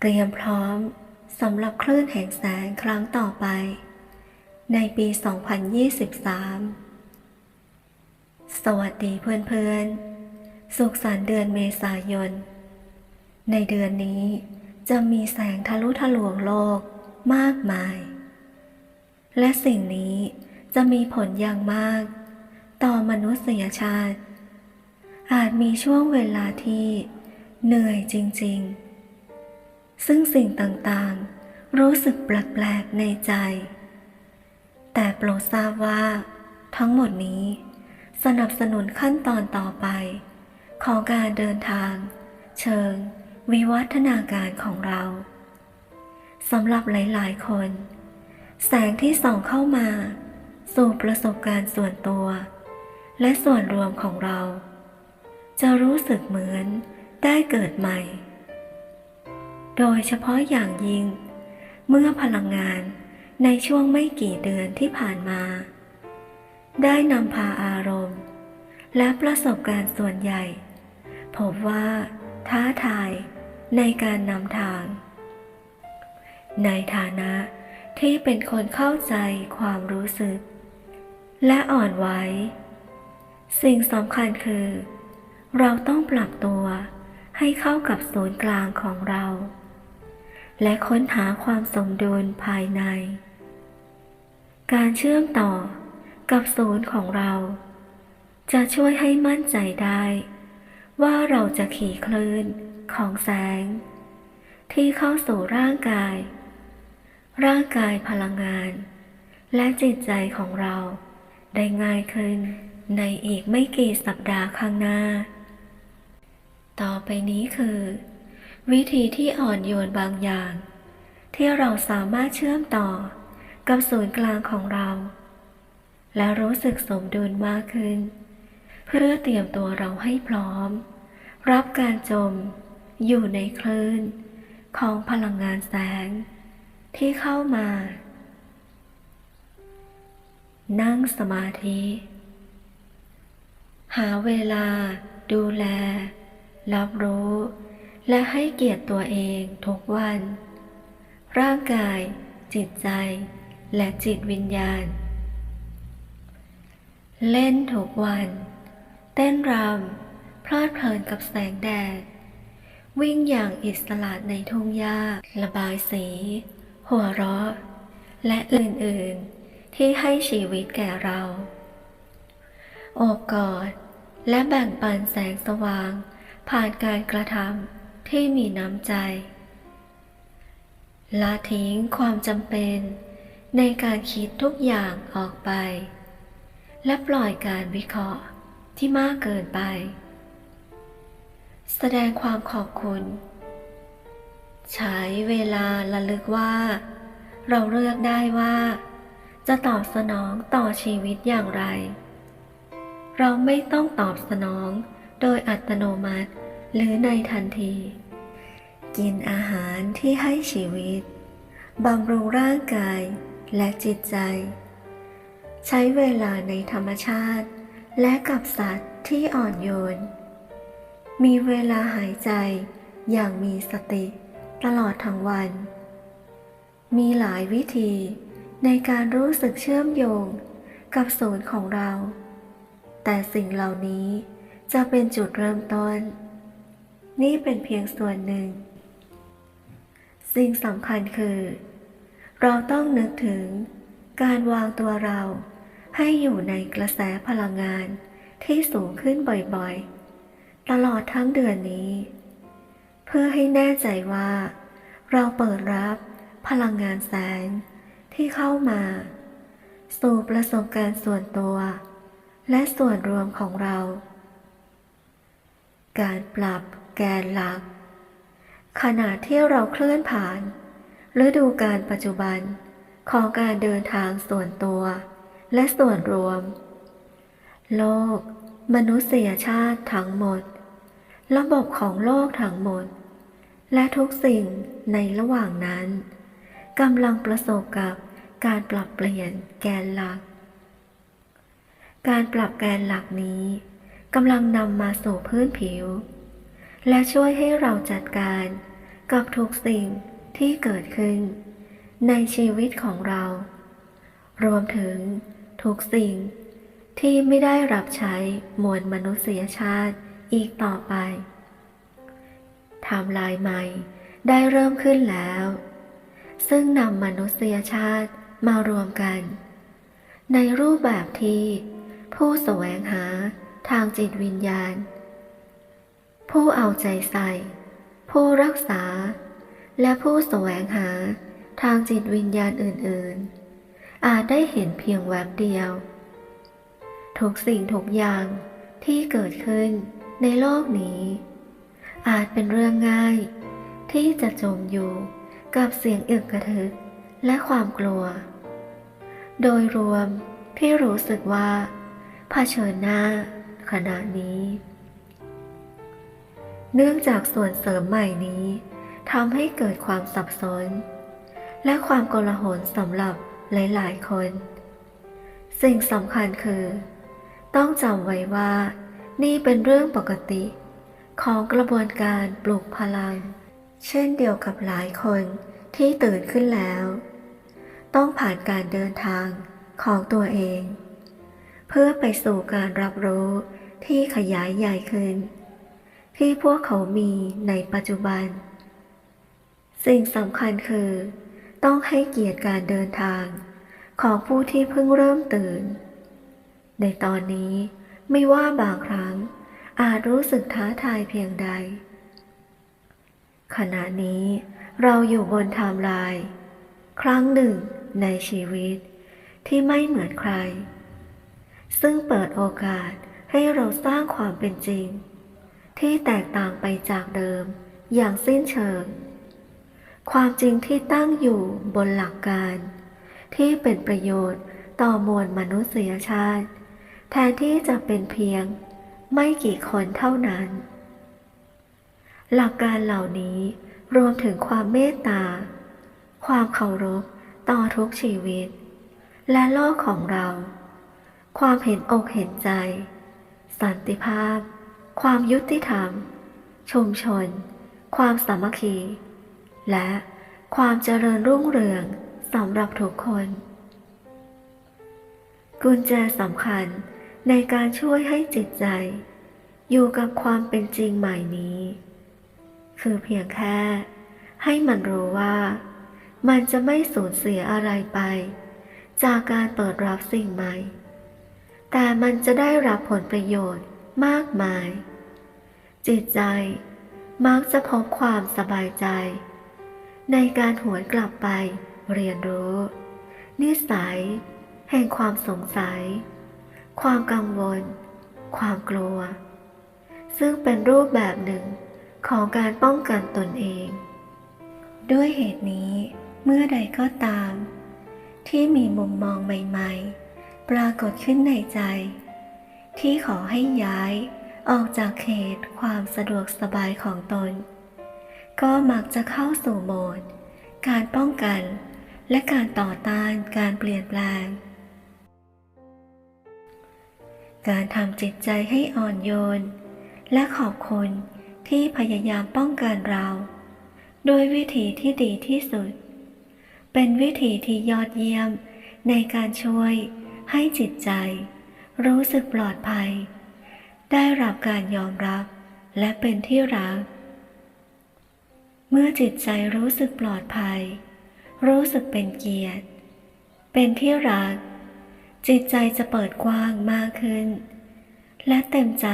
เตรียมพร้อมสำหรับคลื่นแห่งแสงครั้งต่อไป ในปี 2023 สวัสดีเพื่อนๆ สุขสันต์เดือนเมษายน ในเดือนนี้จะมีแสงทะลุทะลวงโลกมากมาย และสิ่งนี้จะมีผลอย่างมาก ต่อมนุษยชาติ อาจมีช่วงเวลาที่เหนื่อยจริง ๆ ซึ่งสิ่งต่างๆ รู้สึกแปลกๆในใจ แต่โปรดทราบว่า ทั้งหมดนี้ สนับสนุนขั้นตอนต่อไป ของการเดินทาง เชิง วิวัฒนาการของเราสำหรับหลายๆ คน แสงที่ส่องเข้ามา สู่ประสบการณ์ส่วนตัว และส่วนรวมของเรา จะรู้สึกเหมือนได้เกิดใหม่ โดยเฉพาะอย่างยิ่ง เมื่อพลังงานในช่วงไม่กี่เดือนที่ผ่านมา ได้นำพาอารมณ์ และประสบการณ์ส่วนใหญ่พบว่าท้าทายในการนำทาง ในฐานะที่เป็นคนเข้าใจความรู้สึก และอ่อนไหวสิ่งสำคัญคือ เราต้องปรับตัวให้เข้ากับศูนย์กลางของเรา และค้นหาความสมดุลภายใน การเชื่อมต่อกับศูนย์ของเรา จะช่วยให้มั่นใจได้ ว่าเราจะขี่คลื่นของแสง ที่เข้าสู่ร่างกาย ร่างกายพลังงาน และจิตใจของเราได้ง่ายขึ้นในอีกไม่กี่สัปดาห์ข้างหน้า ต่อไปนี้คือ วิธีที่อ่อนโยนบางอย่าง ที่เราสามารถเชื่อมต่อกับศูนย์กลางของเรา และรู้สึกสมดุลมากขึ้น เพื่อเตรียมตัวเราให้พร้อม รับการจมอยู่ในคลื่น ของพลังงานแสง ที่เข้ามา นั่งสมาธิ หาเวลา ดูแล รับรู้ และให้เกียรติตัวเองทุกวัน ร่างกาย จิตใจ และจิตวิญญาณ เล่นทุกวัน เต้นรำเพลิดเพลินกับแสงแดด วิ่งอย่างอิสระในทุ่งหญ้าระบายสี หัวเราะ และอื่น ๆ ที่ให้ชีวิตแก่เรา โอบกอดและแบ่งปันแสงสว่างผ่านการกระทำ ที่มีน้ำใจ ละทิ้งความจำเป็น ในการคิดทุกอย่างออกไป และปล่อยการวิเคราะห์ที่มากเกินไป แสดงความขอบคุณ ใช้เวลาระลึกว่า เราเลือกได้ว่า จะตอบสนองต่อชีวิตอย่างไร เราไม่ต้องตอบสนองโดยอัตโนมัติ หรือในทันที กินอาหารที่ให้ชีวิตบำรุงร่างกายและจิตใจ ใช้เวลาในธรรมชาติ และกับสัตว์ที่อ่อนโยน มีเวลาหายใจอย่างมีสติตลอดทั้งวัน มีหลายวิธีในการรู้สึกเชื่อมโยงกับศูนย์ของเรา แต่สิ่งเหล่านี้จะเป็นจุดเริ่มต้น นี่เป็นเพียงส่วนหนึ่ง สิ่งสำคัญคือ เราต้องนึกถึงการวางตัวเราให้อยู่ในกระแสพลังงานที่สูงขึ้นบ่อยๆ ตลอดทั้งเดือนนี้ เพื่อให้แน่ใจว่า เราเปิดรับพลังงานแสงที่เข้ามา สู่ประสบการณ์ส่วนตัว และส่วนรวมของเรา การปรับ แกนหลัก ขณะที่เราเคลื่อนผ่าน ฤดูการปัจจุบันของการเดินทางส่วนตัว และส่วนรวม โลก มนุษยชาติทั้งหมด ระบบของโลกทั้งหมด และทุกสิ่งในระหว่างนั้นกำลังประสบกับการปรับเปลี่ยนแกนหลัก การปรับแกนหลักนี้กำลังนำมาสู่พื้นผิว และช่วยให้เราจัดการกับทุกสิ่งที่เกิดขึ้น ในชีวิตของเรา รวมถึงทุกสิ่งที่ไม่ได้รับใช้มวลมนุษยชาติอีกต่อไปทม์ไลน์ใหม่ได้เริ่มขึ้นแล้ว ซึ่งนำมนุษยชาติมารวมกัน ในรูปแบบที่ผู้แสวงหาทางจิตวิญญาณ ผู้เอาใจใส่ ผู้รักษา และผู้แสวงหาทางจิตวิญญาณอื่นๆ อาจได้เห็นเพียงแวบเดียว ทุกสิ่งทุกอย่างที่เกิดขึ้นในโลกนี้ อาจเป็นเรื่องง่าย ที่จะจมอยู่กับเสียงอึกกระทึกและความกลัว โดยรวมที่รู้สึกว่าเผชิญหน้าขณะนี้ เนื่องจากส่วนเสริมใหม่นี้ทำให้เกิดความสับสน และความโกลาหลสำหรับหลาย ๆ คน สิ่งสำคัญคือ ต้องจำไว้ว่า นี่เป็นเรื่องปกติ ของกระบวนการปลุกพลัง เช่นเดียวกับหลายคนที่ตื่นขึ้นแล้ว ต้องผ่านการเดินทางของตัวเอง เพื่อไปสู่การรับรู้ที่ขยายใหญ่ขึ้น ที่พวกเขามีในปัจจุบัน สิ่งสำคัญคือ ต้องให้เกียรติการเดินทาง ของผู้ที่เพิ่งเริ่มตื่น ในตอนนี้ไม่ว่าบางครั้งอาจรู้สึกท้าทายเพียงใด ขณะนี้เราอยู่บนไทม์ไลน์ครั้งหนึ่งในชีวิตที่ไม่เหมือนใคร ซึ่งเปิดโอกาสให้เราสร้างความเป็นจริง ที่แตกต่างไปจากเดิม อย่างสิ้นเชิง ความจริงที่ตั้งอยู่บนหลักการ ที่เป็นประโยชน์ต่อมวลมนุษยชาติ แทนที่จะเป็นเพียงไม่กี่คนเท่านั้น หลักการเหล่านี้รวมถึงความเมตตา ความเคารพต่อทุกชีวิต และโลกของเรา ความเห็นอกเห็นใจ สันติภาพ ความยุติธรรม ชุมชน ความสามัคคี และความเจริญรุ่งเรืองสำหรับทุกคน กุญแจสำคัญในการช่วยให้จิตใจ อยู่กับความเป็นจริงใหม่นี้ คือเพียงแค่ ให้มันรู้ว่า มันจะไม่สูญเสียอะไรไป จากการเปิดรับสิ่งใหม่ แต่มันจะได้รับผลประโยชน์ มากมาย จิตใจมักจะพบความสบายใจ ในการหวนกลับไปเรียนรู้ นิสัย แห่งความสงสัย ความกังวล ความกลัว ซึ่งเป็นรูปแบบหนึ่งของการป้องกันตนเอง ด้วยเหตุนี้เมื่อใดก็ตาม ที่มีมุมมองใหม่ ๆ ปรากฏขึ้นในใจ ที่ขอให้ย้ายออกจากเขตความสะดวกสบายของตน ก็มักจะเข้าสู่โหมด การป้องกัน และการต่อต้านการเปลี่ยนแปลง การทำจิตใจให้อ่อนโยน และขอบคุณที่พยายามป้องกันเรา โดยวิธีที่ดีที่สุด เป็นวิธีที่ยอดเยี่ยมในการช่วยให้จิตใจ รู้สึกปลอดภัย ได้รับการยอมรับและเป็นที่รัก เมื่อจิตใจรู้สึกปลอดภัย รู้สึกเป็นเกียรติ เป็นที่รัก จิตใจจะเปิดกว้างมากขึ้น และเต็มใจ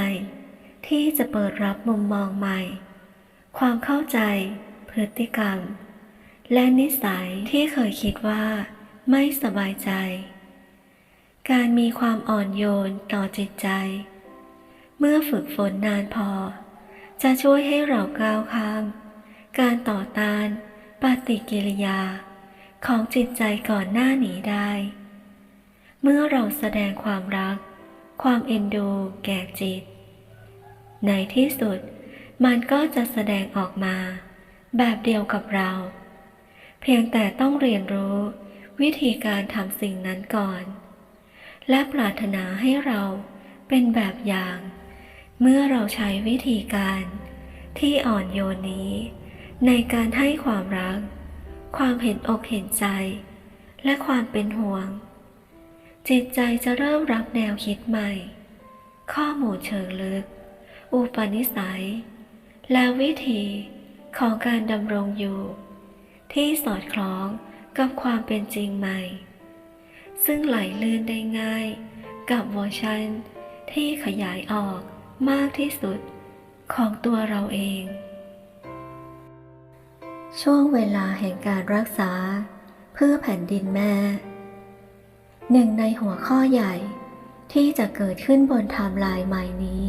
ที่จะเปิดรับมุมมองใหม่ ความเข้าใจ พฤติกรรม และนิสัยที่เคยคิดว่าไม่สบายใจ การมีความอ่อนโยนต่อจิตใจ เมื่อฝึกฝนนานพอ จะช่วยให้เราก้าวข้าม การต่อต้านปฏิกิริยา ของจิตใจก่อนหน้านี้ได้ เมื่อเราแสดงความรัก ความเอ็นดูแก่จิต ในที่สุดมันก็จะแสดงออกมา แบบเดียวกับเรา เพียงแต่ต้องเรียนรู้วิธีการทำสิ่งนั้นก่อน และปรารถนาให้เราเป็นแบบอย่าง เมื่อเราใช้วิธีการที่อ่อนโยนนี้ ในการให้ความรัก ความเห็นอกเห็นใจ และความเป็นห่วง จิตใจจะเริ่มรับแนวคิดใหม่ ข้อมูลเชิงลึก อุปนิสัย และวิธีของการดำรงอยู่ ที่สอดคล้องกับความเป็นจริงใหม่ ซึ่งไหลลื่นได้ง่าย กับเวอร์ชันที่ขยายออกมากที่สุดของตัวเราเอง ช่วงเวลาแห่งการรักษา เพื่อแผ่นดินแม่ หนึ่งในหัวข้อใหญ่ที่จะเกิดขึ้นบนไทม์ไลน์ใหม่นี้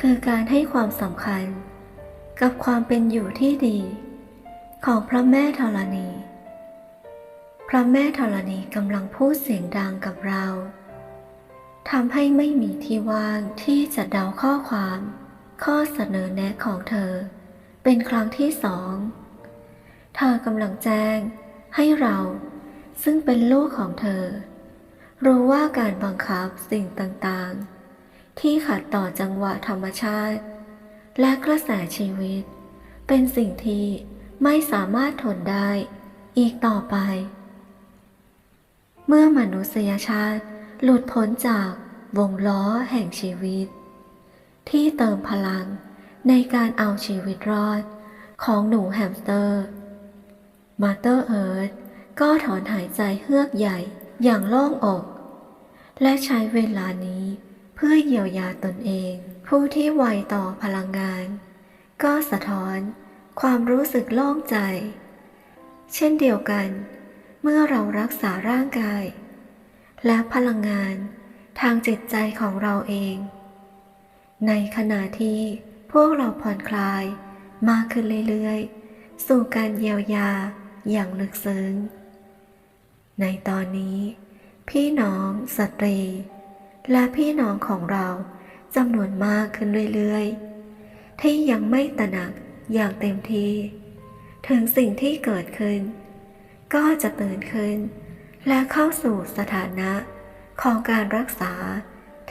คือการให้ความสำคัญ กับความเป็นอยู่ที่ดี ของพระแม่ธรณี พระแม่ธรณีกำลังพูดเสียงดังกับเราทำให้ไม่มีที่ว่างที่จะเดาข้อความ ข้อเสนอแนะของเธอ เป็นครั้งที่สอง เธอกำลังแจ้งให้เราซึ่งเป็นลูกของเธอ รู้ว่าการบังคับสิ่งต่างๆ ที่ขัดต่อจังหวะธรรมชาติ และกระแสชีวิต เป็นสิ่งที่ไม่สามารถทนได้อีกต่อไป เมื่อมนุษยชาติหลุดพ้นจากวงล้อแห่งชีวิต ที่เติมพลังในการเอาชีวิตรอดของหนูแฮมสเตอร์ มาเตอร์เอิร์ธก็ถอนหายใจเฮือกใหญ่อย่างโล่งอก และใช้เวลานี้เพื่อเยียวยาตนเอง ผู้ที่ไวต่อพลังงาน ก็สะท้อนความรู้สึกโล่งใจ เช่นเดียวกัน เมื่อเรารักษาร่างกาย และพลังงานทางจิตใจของเราเอง ในขณะที่พวกเราผ่อนคลายมากขึ้นเรื่อยๆ สู่การเยียวยาอย่างลึกซึ้ง ในตอนนี้ พี่น้องสตรี และพี่น้องของเราจำนวนมากขึ้นเรื่อยๆ ที่ยังไม่ตระหนักอย่างเต็มที่ ถึงสิ่งที่เกิดขึ้น ก็จะตื่นขึ้น และเข้าสู่สถานะของการรักษา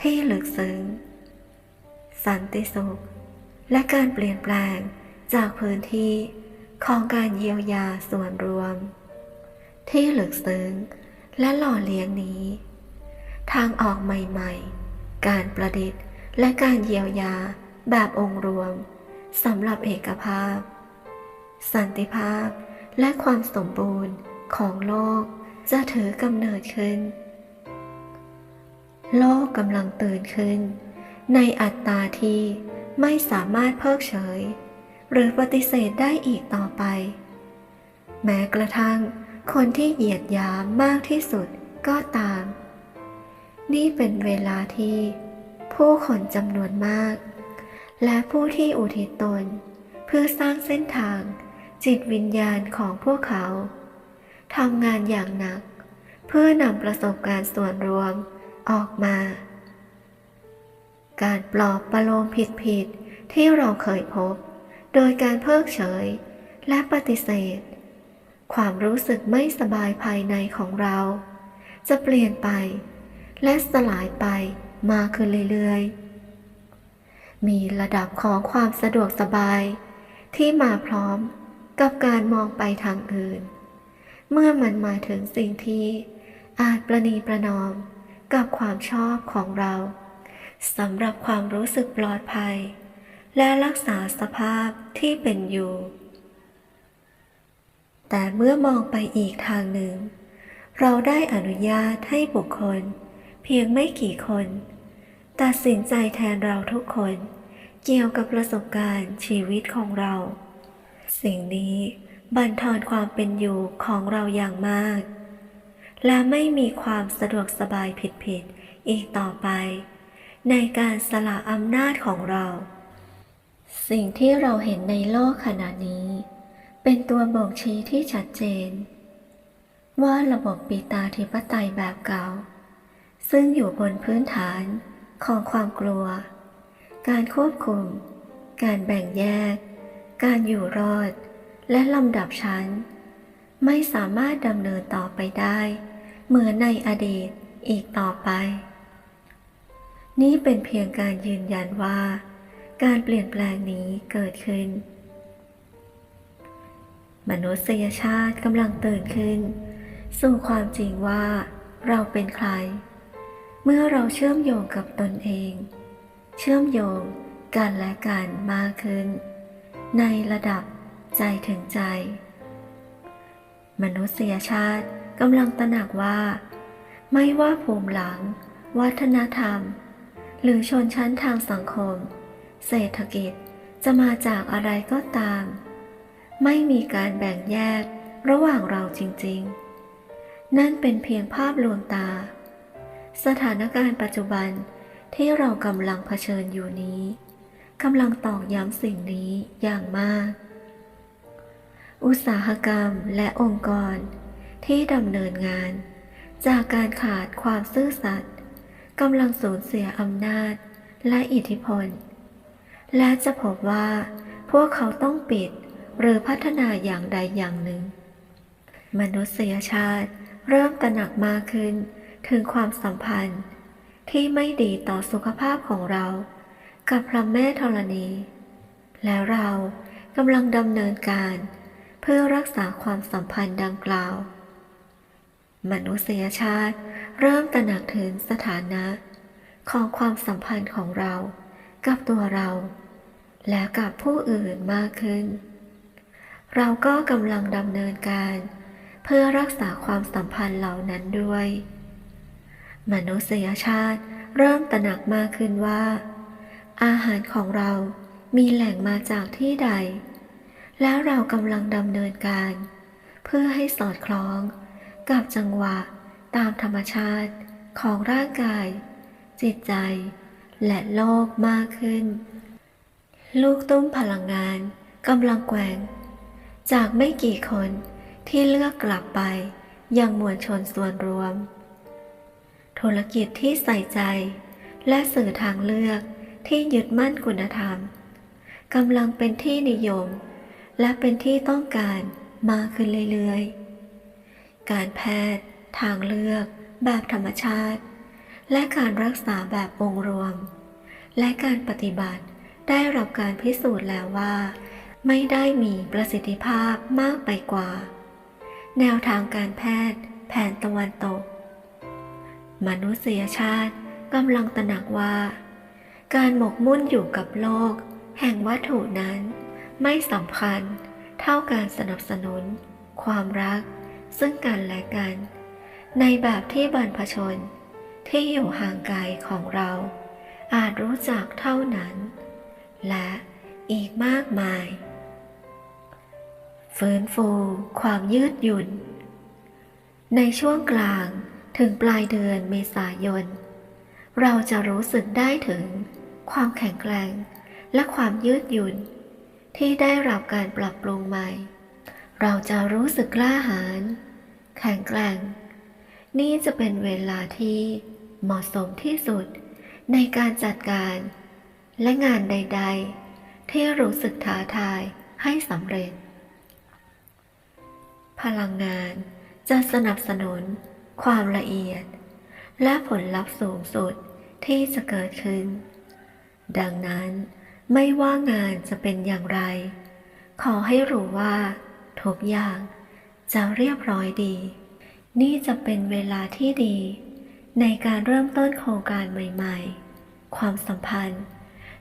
ที่ลึกซึ้ง สันติสุข และการเปลี่ยนแปลงจากพื้นที่ของการเยียวยาส่วนรวม ที่ลึกซึ้งและหล่อเลี้ยงนี้ ทางออกใหม่ๆ การประดิษฐ์และการเยียวยาแบบองค์รวมสำหรับเอกภาพ สันติภาพ และความสมบูรณ์ของโลกจะถือกำเนิดขึ้น โลกกำลังตื่นขึ้น ในอัตตาที่ไม่สามารถเพิกเฉย หรือปฏิเสธได้อีกต่อไป แม้กระทั่งคนที่เหยียดหยามมากที่สุดก็ตาม นี่เป็นเวลาที่ผู้คนจำนวนมาก และผู้ที่อุทิศตน เพื่อสร้างเส้นทาง จิตวิญญาณของพวกเขาทำงานอย่างหนัก เพื่อนำประสบการณ์ส่วนรวมออกมา การปลอบประโลมผิดๆที่เราเคยพบ โดยการเพิกเฉยและปฏิเสธ ความรู้สึกไม่สบายภายในของเรา จะเปลี่ยนไป และสลายไปมากขึ้นเรื่อยๆ มีระดับของความสะดวกสบายที่มาพร้อม กับการมองไปทางอื่น เมื่อมันมาถึงสิ่งที่อาจประนีประนอมกับความชอบของเราสำหรับความรู้สึกปลอดภัย และรักษาสภาพที่เป็นอยู่ แต่เมื่อมองไปอีกทางหนึ่ง เราได้อนุญาตให้บุคคล เพียงไม่กี่คน ตัดสินใจแทนเราทุกคน เกี่ยวกับประสบการณ์ชีวิตของเรา สิ่งนี้บั่นทอนความเป็นอยู่ของเราอย่างมาก และไม่มีความสะดวกสบายผิดๆอีกต่อไป ในการสละอำนาจของเรา สิ่งที่เราเห็นในโลกขณะนี้ เป็นตัวบ่งชี้ที่ชัดเจน ว่าระบบปีตาธิปไตยแบบเก่า ซึ่งอยู่บนพื้นฐานของความกลัว การควบคุม การแบ่งแยก การอยู่รอด และลำดับชั้น ไม่สามารถดำเนินต่อไปได้ เหมือนในอดีตอีกต่อไป นี่เป็นเพียงการยืนยันว่า การเปลี่ยนแปลงนี้เกิดขึ้น มนุษยชาติกำลังตื่นขึ้น สู่ความจริงว่าเราเป็นใคร เมื่อเราเชื่อมโยงกับตนเอง เชื่อมโยงกันและกันมากขึ้น ในระดับใจถึงใจ มนุษยชาติกำลังตระหนักว่า ไม่ว่าภูมิหลัง วัฒนธรรม หรือชนชั้นทางสังคม เศรษฐกิจจะมาจากอะไรก็ตาม ไม่มีการแบ่งแยกระหว่างเราจริงๆ นั่นเป็นเพียงภาพลวงตา สถานการณ์ปัจจุบันที่เรากำลังเผชิญอยู่นี้ กำลังตอกย้ำสิ่งนี้อย่างมาก อุตสาหกรรมและองค์กรที่ดำเนินงาน จากการขาดความซื่อสัตย์กำลังสูญเสียอำนาจและอิทธิพล และจะพบว่าพวกเขาต้องปิดหรือพัฒนาอย่างใดอย่างหนึ่ง มนุษยชาติเริ่มตระหนักมากขึ้นถึงความสัมพันธ์ที่ไม่ดีต่อสุขภาพของเรา กับพระแม่ธรณี แล้วเรากำลังดำเนินการเพื่อรักษาความสัมพันธ์ดังกล่าว มนุษยชาติเริ่มตระหนักถึงสถานะ ของความสัมพันธ์ของเรา กับตัวเรา และกับผู้อื่นมากขึ้น เราก็กำลังดำเนินการ เพื่อรักษาความสัมพันธ์เหล่านั้นด้วย มนุษยชาติเริ่มตระหนักมากขึ้นว่า อาหารของเรามีแหล่งมาจากที่ใด แล้วเรากำลังดำเนินการ เพื่อให้สอดคล้อง กับจังหวะตามธรรมชาติของร่างกาย จิตใจ และโลกมากขึ้น ลูกตุ้มพลังงานกำลังแกว่ง จากไม่กี่คนที่เลือกกลับไปยังมวลชนส่วนรวม ธุรกิจที่ใส่ใจและสื่อทางเลือก ที่ยึดมั่นคุณธรรมกำลังเป็นที่นิยม และเป็นที่ต้องการมากขึ้นเรื่อยๆ การแพทย์ ทางเลือก แบบธรรมชาติ และการรักษาแบบองค์รวม และการปฏิบัติได้รับการพิสูจน์แล้วว่า ไม่ได้มีประสิทธิภาพมากไปกว่า แนวทางการแพทย์ แผนตะวันตก มนุษยชาติกำลังตระหนักว่า การหมกมุ่นอยู่กับโลก แห่งวัตถุนั้น ไม่สำคัญเท่าการสนับสนุน ความรัก ซึ่งกันและกัน ในแบบที่บรรพชน ที่อยู่ห่างไกลของเรา อาจรู้จักเท่านั้น และอีกมากมาย ฟื้นฟูความยืดหยุ่น ในช่วงกลางถึงปลายเดือนเมษายน เราจะรู้สึกได้ถึง ความแข็งแกร่ง และความยืดหยุ่น ที่ได้รับการปรับปรุงใหม่ เราจะรู้สึกกล้าหาญแข็งแกร่ง นี่จะเป็นเวลาที่เหมาะสมที่สุดในการจัดการ และงานใด ๆ ที่รู้สึกท้าทายให้สำเร็จ พลังงานจะสนับสนุนความละเอียด และผลลัพธ์สูงสุดที่จะเกิดขึ้น ดังนั้นไม่ว่างานจะเป็นอย่างไร ขอให้รู้ว่า ทุกอย่างจะเรียบร้อยดี นี่จะเป็นเวลาที่ดี ในการเริ่มต้นโครงการใหม่ๆ ความสัมพันธ์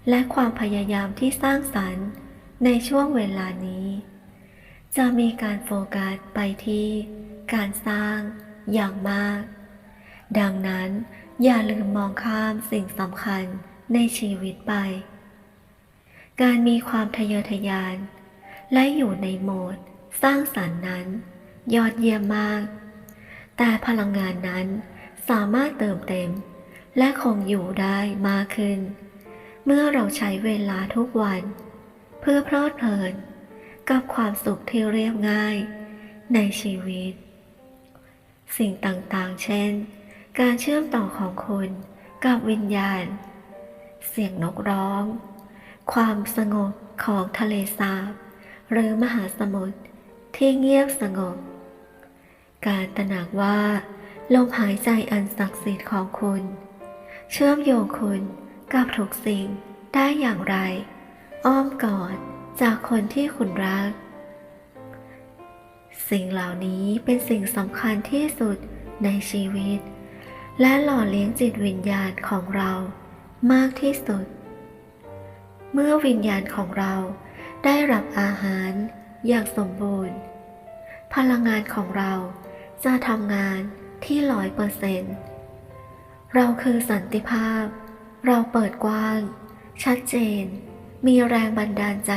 และความพยายามที่สร้างสรรค์ในช่วงเวลานี้ จะมีการโฟกัสไปที่การสร้างอย่างมาก ดังนั้นอย่าลืมมองข้ามสิ่งสำคัญ ในชีวิตไป การมีความทะเยอทะยาน และอยู่ในโหมด สร้างสรรค์นั้น ยอดเยี่ยมมาก แต่พลังงานนั้นสามารถเติมเต็ม และคงอยู่ได้มากขึ้น เมื่อเราใช้เวลาทุกวัน เพื่อเพลิดเพลิน กับความสุขที่เรียบง่าย ในชีวิต สิ่งต่างๆ เช่น การเชื่อมต่อของคุณกับวิญญาณ เสียงนกร้อง ความสงบของทะเลสาบ หรือมหาสมุทรที่เงียบสงบ การตระหนักว่าลมหายใจอันศักดิ์สิทธิ์ของคุณ เชื่อมโยงคุณกับทุกสิ่งได้อย่างไร อ้อมกอดจากคนที่คุณรัก สิ่งเหล่านี้เป็นสิ่งสำคัญที่สุดในชีวิต และหล่อเลี้ยงจิตวิญญาณของเรา มากที่สุด เมื่อวิญญาณของเราได้รับอาหารอย่างสมบูรณ์ พลังงานของเราจะทำงานที่ร้อยเปอร์เซนต์เราคือสันติภาพ เราเปิดกว้าง ชัดเจน มีแรงบันดาลใจ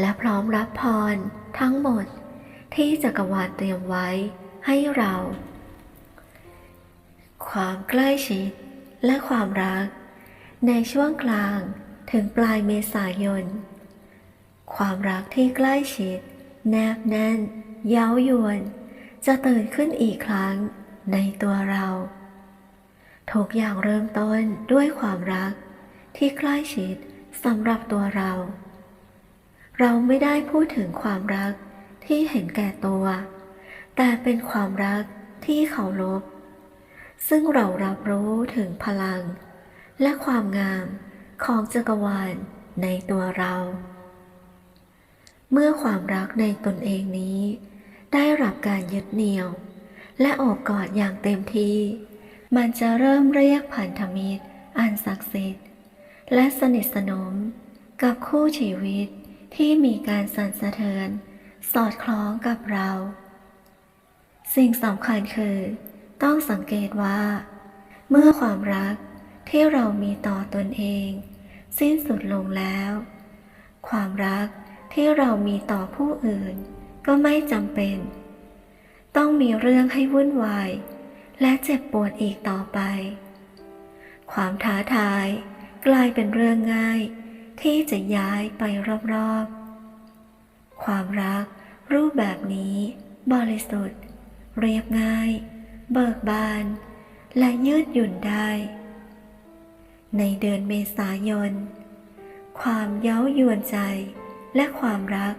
และพร้อมรับพรทั้งหมดที่จักรวาลเตรียมไว้ให้เรา ความใกล้ชิด และความรัก ในช่วงกลางถึงปลายเมษายน ความรักที่ใกล้ชิด แนบแน่น เย้ายวน จะตื่นขึ้นอีกครั้งในตัวเราทุกอย่างเริ่มต้นด้วยความรักที่ใกล้ชิดสำหรับตัวเรา เราไม่ได้พูดถึงความรักที่เห็นแก่ตัว แต่เป็นความรักที่เคารพ ซึ่งเรารับรู้ถึงพลัง และความงามของจักรวาลในตัวเรา เมื่อความรักในตนเองนี้ ได้รับการยึดเหนี่ยว และโอบกอดอย่างเต็มที่ มันจะเริ่มเรียกพันธมิตร อันศักดิ์สิทธิ์ และสนิทสนมกับคู่ชีวิตที่มีการสั่นสะเทือน สอดคล้องกับเรา สิ่งสำคัญคือ ต้องสังเกตว่า เมื่อความรักที่เรามีต่อตนเอง สิ้นสุดลงแล้ว ความรักที่เรามีต่อผู้อื่น ก็ไม่จำเป็น ต้องมีเรื่องให้วุ่นวาย และเจ็บปวดอีกต่อไป ความท้าทายกลายเป็นเรื่องง่ายที่จะย้ายไปรอบๆ ความรักรูปแบบนี้ บริสุทธิ์ เรียบง่าย เบิกบาน และยืดหยุ่นได้ ในเดือนเมษายน ความเย้ายวนใจและความรัก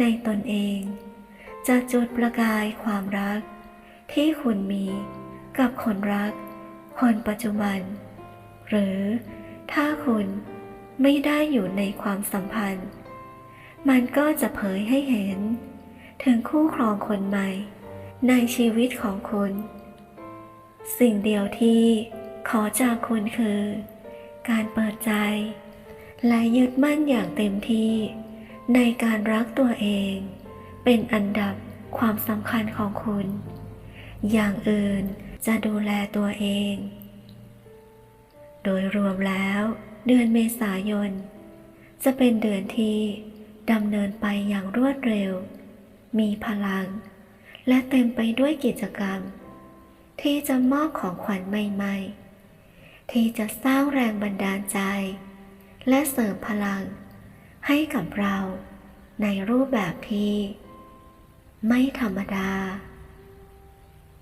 ในตนเอง จะจุดประกายความรัก ที่คุณมีกับคนรัก คนปัจจุบัน หรือถ้าคุณไม่ได้อยู่ในความสัมพันธ์ มันก็จะเผยให้เห็น ถึงคู่ครองคนใหม่ ในชีวิตของคุณ สิ่งเดียวที่ขอจากคุณคือ การเปิดใจ และยึดมั่นอย่างเต็มที่ ในการรักตัวเอง เป็นอันดับความสำคัญของคุณ อย่างอื่นจะดูแลตัวเอง โดยรวมแล้วเดือนเมษายน จะเป็นเดือนที่ดำเนินไปอย่างรวดเร็ว มีพลัง และเต็มไปด้วยกิจกรรม ที่จะมอบของขวัญใหม่ๆ ที่จะสร้างแรงบันดาลใจ และเสริมพลัง ให้กับเราในรูปแบบที่ ไม่ธรรมดา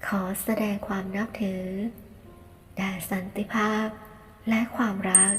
ขอแสดงความนับถือ แด่สันติภาพและความรัก